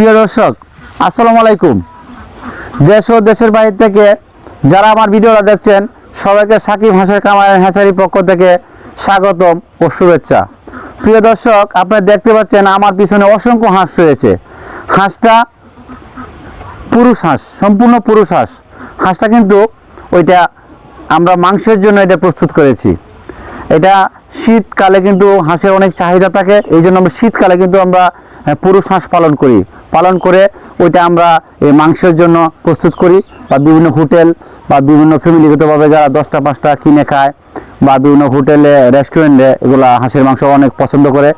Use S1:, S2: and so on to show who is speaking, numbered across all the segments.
S1: প্রিয় দর্শক, আসসালামু আলাইকুম। দেশ ও দেশের বাইরে থেকে যারা আমার ভিডিওটা দেখছেন, সবাইকে সাকিব হাঁসের কামারের হ্যাঁচারির পক্ষ থেকে স্বাগতম ও শুভেচ্ছা। প্রিয় দর্শক, আপনারা দেখতে পাচ্ছেন আমার পিছনে অসংখ্য হাঁস রয়েছে। হাঁসটা পুরুষ হাঁস, সম্পূর্ণ পুরুষ হাঁস। হাঁসটা কিন্তু ওইটা আমরা মাংসের জন্য এটা প্রস্তুত করেছি। এটা শীতকালে কিন্তু হাঁসের অনেক চাহিদা থাকে, এই জন্য আমরা শীতকালে কিন্তু আমরা পুরুষ হাঁস পালন করি। পালন করে ওইটা আমরা এই মাংসের জন্য প্রস্তুত করি বা বিভিন্ন হোটেল বা বিভিন্ন ফ্যামিলিগতভাবে যারা দশটা, পাঁচটা কিনে খায় বা বিভিন্ন হোটেলে, রেস্টুরেন্টে এগুলা হাঁসের মাংস অনেক পছন্দ করে।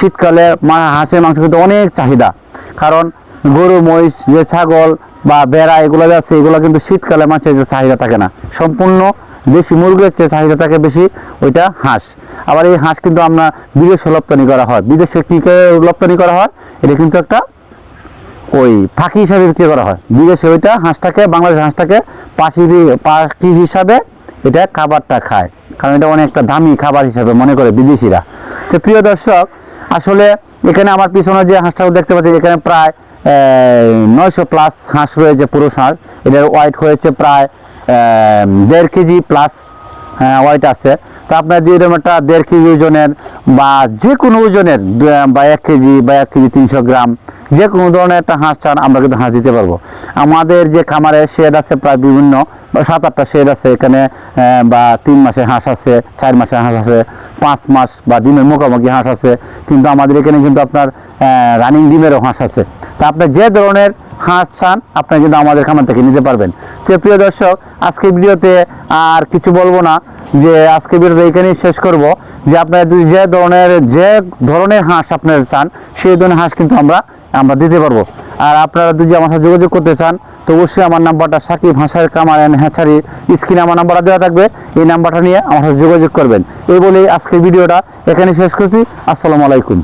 S1: শীতকালে মা- হাঁসের মাংস কিন্তু অনেক চাহিদা। কারণ গরু, মহিষ, যে ছাগল বা বেড়া এগুলো যে আছে, এগুলো কিন্তু শীতকালে মাছের চাহিদা থাকে না। সম্পূর্ণ দেশি মুরগির চেয়ে চাহিদা থাকে বেশি, ওইটা হাঁস। আবার এই হাঁস কিন্তু আমরা বিদেশে রপ্তানি করা হয়। বিদেশে কী রপ্তানি করা হয়? এটা কিন্তু একটা ওই পাখি হিসাবে বিক্রি করা হয়। বিদেশে ওইটা হাঁসটাকে, বাংলাদেশ হাঁসটাকে পাখি পাখি হিসাবে এটা খাবারটা খায়। কারণ এটা অনেকটা দামি খাবার হিসাবে মনে করে বিদেশিরা। তো প্রিয় দর্শক, আসলে এখানে আমার পিছনে যে হাঁসটা দেখতে পাচ্ছি, এখানে প্রায় নয়শো প্লাস হাঁস রয়েছে, পুরুষ হাঁস। এটার ওয়াইট হয়েছে প্রায় দেড় কেজি প্লাস ওয়াইট আছে। তো আপনার যে এরকম একটা দেড় কেজি ওজনের বা যে কোনো ওজনের বা এক কেজি বা এক কেজি তিনশো গ্রাম যে কোনো ধরনের একটা হাঁস চান আমরা কিন্তু হাঁস দিতে পারব। আমাদের যে খামারে শেড আছে প্রায় বিভিন্ন সাত আটটা শেড আছে এখানে বা তিন মাসের হাঁস আছে, চার মাসের হাঁস আছে, পাঁচ মাস বা ডিমের মুখোমুখি হাঁস আছে। কিন্তু আমাদের এখানে কিন্তু আপনার রানিং ডিমেরও হাঁস আছে। তা আপনার যে ধরনের হাঁস চান, আপনি কিন্তু আমাদের খামার থেকে নিতে পারবেন। তো প্রিয় দর্শক আজকে ভিডিওতে আর কিছু বলব না, যে আজকে ভিডিওতে এখানেই শেষ করব। যে আপনার যে ধরনের যে ধরনের হাঁস আপনারা চান, সেই ধরনের হাঁস কিন্তু আমরা আমরা দিতে পারব। আর আপনারা যদি আমার সাথে যোগাযোগ করতে চান, তো অবশ্যই আমার নাম্বারটা সাকিব হাসার কামার অ্যান্ড হ্যাঁচারি স্ক্রিনে আমার নাম্বারটা দেওয়া থাকবে। এই নাম্বারটা নিয়ে আমার সাথে যোগাযোগ করবেন। এই বলেই আজকের ভিডিওটা এখানে শেষ করছি। আসসালামু আলাইকুম।